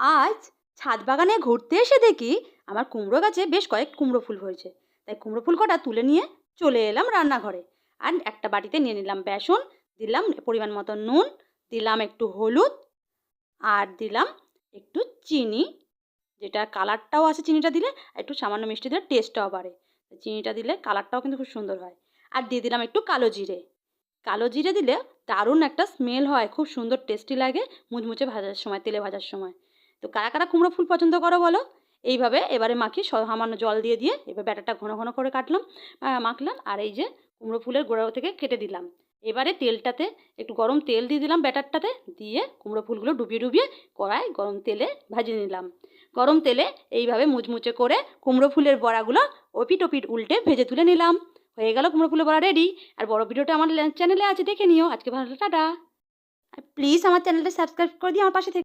আজ ছাদ বাগানে ঘুরতে এসে দেখি আমার কুমড়ো গাছে বেশ কয়েক কুমড়ো ফুল হয়েছে। তাই কুমড়ো ফুল কটা তুলে নিয়ে চলে এলাম রান্নাঘরে। আর একটা বাটিতে নিয়ে নিলাম বেসন, দিলাম পরিমাণ মতো নুন, দিলাম একটু হলুদ, আর দিলাম একটু চিনি। যেটা কালারটাও আছে চিনিটা দিলে একটু সামান্য মিষ্টি দিলে টেস্টটাও বাড়ে। চিনিটা দিলে কালারটাও কিন্তু খুব সুন্দর হয়। আর দিয়ে দিলাম একটু কালো জিরে। কালো জিরে দিলে দারুণ একটা স্মেল হয়, খুব সুন্দর টেস্টি লাগে মুচমুচে ভাজার সময়, তেলে ভাজার সময়। তো কারা কারা কুমড়ো ফুল পছন্দ করো বলো? এইভাবে এবারে মাখি সামান্য জল দিয়ে দিয়ে এবার ব্যাটারটা ঘন ঘন করে কাটলাম মাখলাম আর এই যে কুমড়ো ফুলের গোড়া থেকে কেটে দিলাম। এবারে তেলটাতে একটু গরম তেল দিয়ে দিলাম ব্যাটারটাতে, দিয়ে কুমড়ো ফুলগুলো ডুবিয়ে ডুবিয়ে কড়াই গরম তেলে ভাজিয়ে নিলাম। গরম তেলে এইভাবে মুচমুচে করে কুমড়ো ফুলের বড়াগুলো ওপিট ওপিট উল্টে ভেজে তুলে নিলাম। হয়ে গেল কুমড়ো ফুলের বড়া রেডি আর বড় ভিডিওটা আমার চ্যানেলে আছে দেখে নিও। আজকে ভালো টাটা। প্লিজ আমার চ্যানেলটা সাবস্ক্রাইব করে দিয়ে আমার পাশে থেকে।